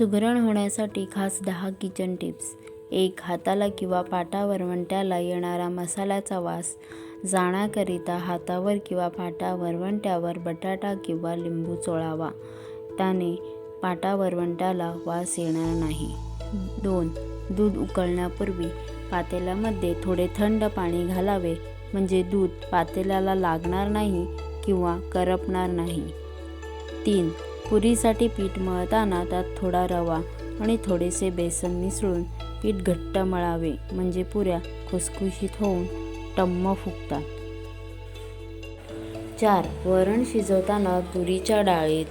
सुगरण होण्यासाठी खास दहा किचन टिप्स. एक हाताला किंवा पाटा वरवंट्याला येणारा मसाल्याचा वास. जाण्याकरिता हातावर किंवा पाटा वरवंट्यावर बटाटा किंवा लिंबू चोळावा. त्याने पाटा वंट्याला वास येणार नाही. दोन दूध उकळण्यापूर्वी पातेल्यामध्ये थोडे थंड पाणी घालावे. म्हणजे दूध पातेल्याला लागणार नाही किंवा करपणार नाही. तीन पुरीसाठी पीठ मळताना त्यात थोडा रवा आणि थोडेसे बेसन मिसळून पीठ घट्ट मळावे. म्हणजे पुऱ्या खुसखुशीत होऊन टम्म फुगतात. चार. वरण शिजवताना तुरीच्या डाळीत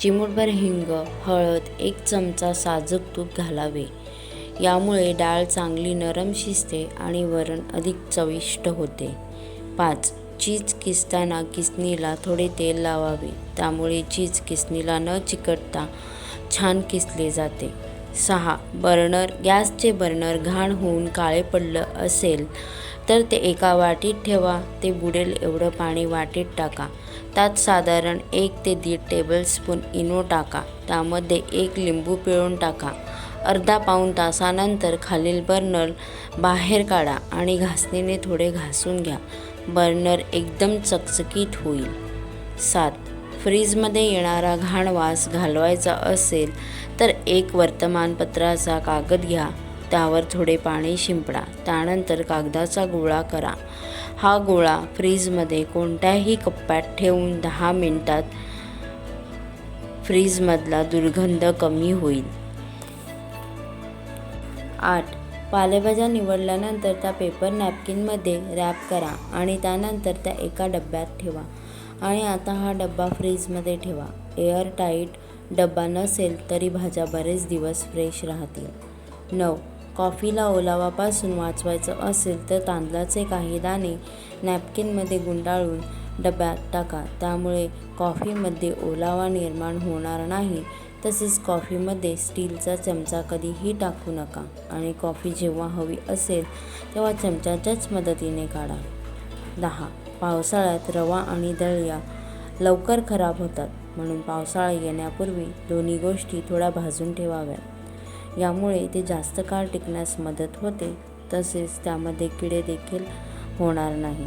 चिमूटभर हिंग हळद एक चमचा साजूक तूप घालावे. यामुळे डाळ चांगली नरम शिजते आणि वरण अधिक चविष्ट होते. पाच. चीज किसताना किसणीला थोडे तेल लावावे. त्यामुळे चीज किसणीला न चिकटता छान किसले जाते. सहा. बर्नर. गॅसचे बर्नर घाण होऊन काळे पडलं असेल तर ते एका वाटीत ठेवा. ते बुडेल एवढं पाणी वाटीत टाका. त्यात साधारण एक ते दीड टेबलस्पून इनो टाका. त्यामध्ये एक लिंबू पिळून टाका. अर्धा पाऊण तासानंतर खालील बर्नर बाहेर काढा आणि घासणीने थोडे घासून घ्या. बर्नर एकदम चकचकीत होईल. सात. फ्रीजमध्ये येणारा घाण वास घालवायचा असेल तर एक वर्तमानपत्राचा कागद घ्या. त्यावर थोडे पाणी शिंपडा. त्यानंतर कागदाचा गोळा करा. हा गोळा फ्रीजमध्ये कोणत्याही कप्प्यात ठेवून दहा मिनटात फ्रीजमधला दुर्गंध कमी होईल. आठ. पालेभाज्या निवडल्यानंतर त्या पेपर नॅपकिनमध्ये रॅप करा आणि त्यानंतर त्या एका डब्यात ठेवा. आणि आता हा डब्बा फ्रीजमध्ये ठेवा. एअर टाईट डब्बा नसेल तरी भाज्या बरेच दिवस फ्रेश राहतील. नऊ. कॉफीला ओलावापासून वाचवायचं असेल तर तांदळाचे काही दाणे नॅपकिनमध्ये गुंडाळून डब्यात टाका. त्यामुळे कॉफीमध्ये ओलावा निर्माण होणार नाही. तसेच कॉफीमध्ये स्टीलचा चमचा कधीही टाकू नका आणि कॉफी जेव्हा हवी असेल तेव्हा चमच्याच्याच मदतीने काढा. दहा. पावसाळ्यात रवा आणि दळ्या लवकर खराब होतात म्हणून पावसाळा येण्यापूर्वी दोन्ही गोष्टी थोड्या भाजून ठेवाव्यात यामुळे ते जास्त काळ टिकण्यास मदत होते तसेच त्यामध्ये किडे देखील होणार नाही.